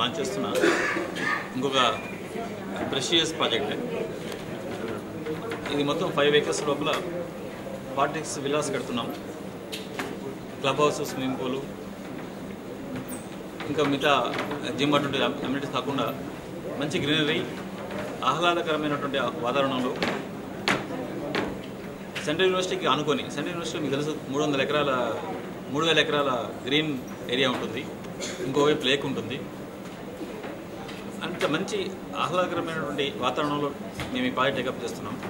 Launch చేస్తున్న ఇంకొక precious project ఇది మొత్తం ఫైవ్ ఏకర్స్ లోపల పార్టీస్ విలాస్ కడుతున్నాం. క్లబ్ హౌస్ స్విమ్మింగ్ పూలు ఇంకా మిగతా జిమ్ అటువంటి అమ్యూనిటీస్ కాకుండా మంచి గ్రీనరీ ఆహ్లాదకరమైనటువంటి వాతావరణంలో సెంట్రల్ యూనివర్సిటీకి ఆనుకొని సెంట్రల్ యూనివర్సిటీ మీకు తెలుసు మూడు వందల ఎకరాల మూడు వేల ఎకరాల గ్రీన్ ఏరియా ఉంటుంది. ఇంకోవైపు లేక్ ఉంటుంది. అంత మంచి ఆహ్లాదకరమైనటువంటి వాతావరణంలో మేము ఈ ప్రాజెక్ట్ టేకప్ చేస్తున్నాం.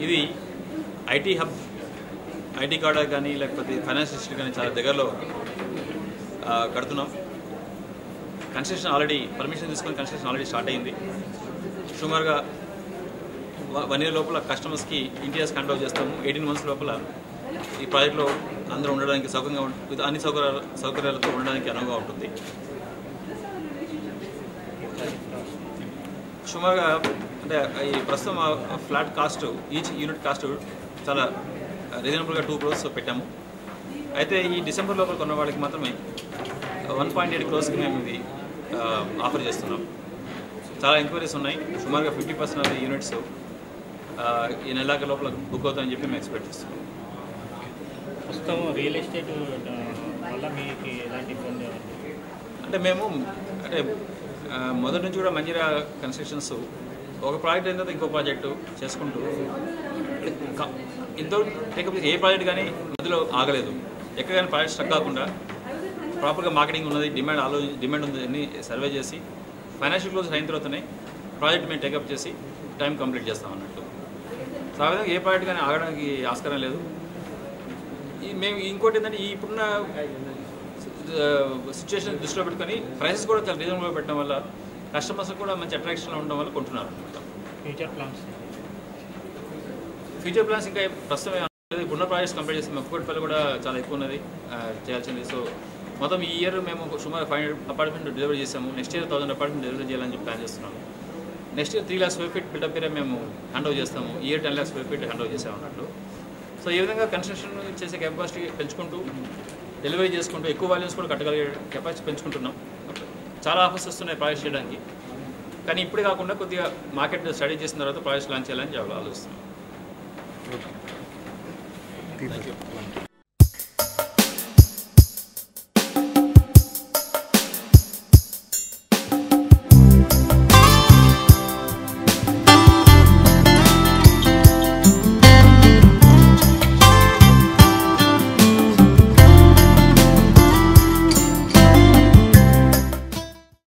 ఇది ఐటీ హబ్ ఐటీ కార్డ్ కానీ లేకపోతే ఫైనాన్స్ ఇన్స్టిట్యూట్ కానీ చాలా దగ్గరలో కడుతున్నాం. కన్స్ట్రక్షన్ ఆల్రెడీ పర్మిషన్ తీసుకొని కన్స్ట్రక్షన్ ఆల్రెడీ స్టార్ట్ అయింది. సుమారుగా వ- వన్ ఇయర్ లోపల కస్టమర్స్కి ఇంటీరియర్స్ హ్యాండ్ చేస్తాము. ఎయిటీన్ మంత్స్ లోపల ఈ ప్రాజెక్ట్లో అందరూ ఉండడానికి సౌకర్యంగా విత్ అన్ని సౌకర్యాలు సౌకర్యాలతో ఉండడానికి అనువుగా ఉంటుంది. సుమారుగా అంటే ఈ ప్రస్తుతం flat cost each unit cost చాలా రీజనబుల్గా టూ క్రోర్స్ పెట్టాము. అయితే ఈ డిసెంబర్ లోపల కొన్న వాళ్ళకి మాత్రమే వన్ పాయింట్ ఎయిట్ క్రోర్స్కి మేము ఇది ఆఫర్ చేస్తున్నాం. చాలా ఎంక్వైరీస్ ఉన్నాయి. సుమారుగా ఫిఫ్టీ పర్సెంట్ ఆఫ్ యూనిట్స్ ఈ నెలాక లోపల బుక్ అవుతాయని చెప్పి మేము ఎక్స్పెక్ట్ చేస్తున్నాం. ప్రస్తుతం రియల్ ఎస్టేట్ వల్ల మీకు ఎలాంటి ఇబ్బంది? అంటే మేము అంటే మొదటి నుంచి కూడా మంజీరా కన్స్ట్రక్షన్స్ ఒక ప్రాజెక్ట్ అయిన తర్వాత ఇంకో ప్రాజెక్టు చేసుకుంటూ ఎంతో ఇంతో టేకప్ ఏ ప్రాజెక్ట్ కానీ మధ్యలో ఆగలేదు. ఎక్కడ కానీ ప్రాజెక్ట్ స్టక్ కాకుండా ప్రాపర్గా మార్కెటింగ్ ఉన్నది డిమాండ్ ఆలో డిమాండ్ ఉంది అన్ని సర్వే చేసి ఫైనాన్షియల్ క్లోజ్ అయిన తర్వాతనే ప్రాజెక్ట్ మేము టేకప్ చేసి టైం కంప్లీట్ చేస్తాం అన్నట్టు. సో ఆ విధంగా ఏ ప్రాజెక్ట్ కానీ ఆగడానికి ఆస్కారం లేదు. ఈ మేము ఇంకోటి ఏంటంటే ఇప్పుడున్న సిచ్యువేషన్ దృష్టిలో పెట్టుకొని ప్రైసెస్ కూడా చాలా రీజనబుల్గా పెట్టడం వల్ల కస్టమర్స్ కూడా మంచి అట్రాక్షన్లో ఉండడం వల్ల కొంటున్నారు అనమాట. ఫ్యూచర్ ప్లాన్స్ ఫ్యూచర్ ప్లాన్స్ ఇంకా ప్రస్తుతం. ఇప్పుడున్న ప్రాజెక్ట్స్ కంపేర్ చేస్తే మెప్పుకోటిపల్లి కూడా చాలా ఎక్కువ ఉన్నది. చేయాల్సింది. సో మొత్తం ఈ ఇయర్ మేము సుమారు ఫైవ్ హండ్రెడ్ అపార్ట్మెంట్ డెలివరీ చేసాము next year thousand apartment delivery చేయాలని చెప్పి ప్లాన్ చేస్తున్నాము. Next year three lakhs square feet buildup area మేము హ్యాండ్ ఓవర్ చేస్తాము. Year ten lakhs square feet hand over చేసాము అన్నట్టు. సో ఈ విధంగా కన్స్ట్రక్షన్ చేసే కెపాసిటీ పెంచుకుంటూ డెలివరీ చేసుకుంటూ ఎక్కువ వాల్యూమ్స్ కూడా కట్టగలిగే కెపాసిటీ పెంచుకుంటున్నాం. చాలా ఆఫర్స్ వస్తున్నాయి ప్రాజెక్ట్ చేయడానికి. కానీ ఇప్పుడు కాకుండా కొద్దిగా మార్కెట్ స్టడీ చేసిన తర్వాత ప్రాజెక్ట్ లాంచ్ చేయాలని చాలా ఆలోచిస్తున్నాం. Thank you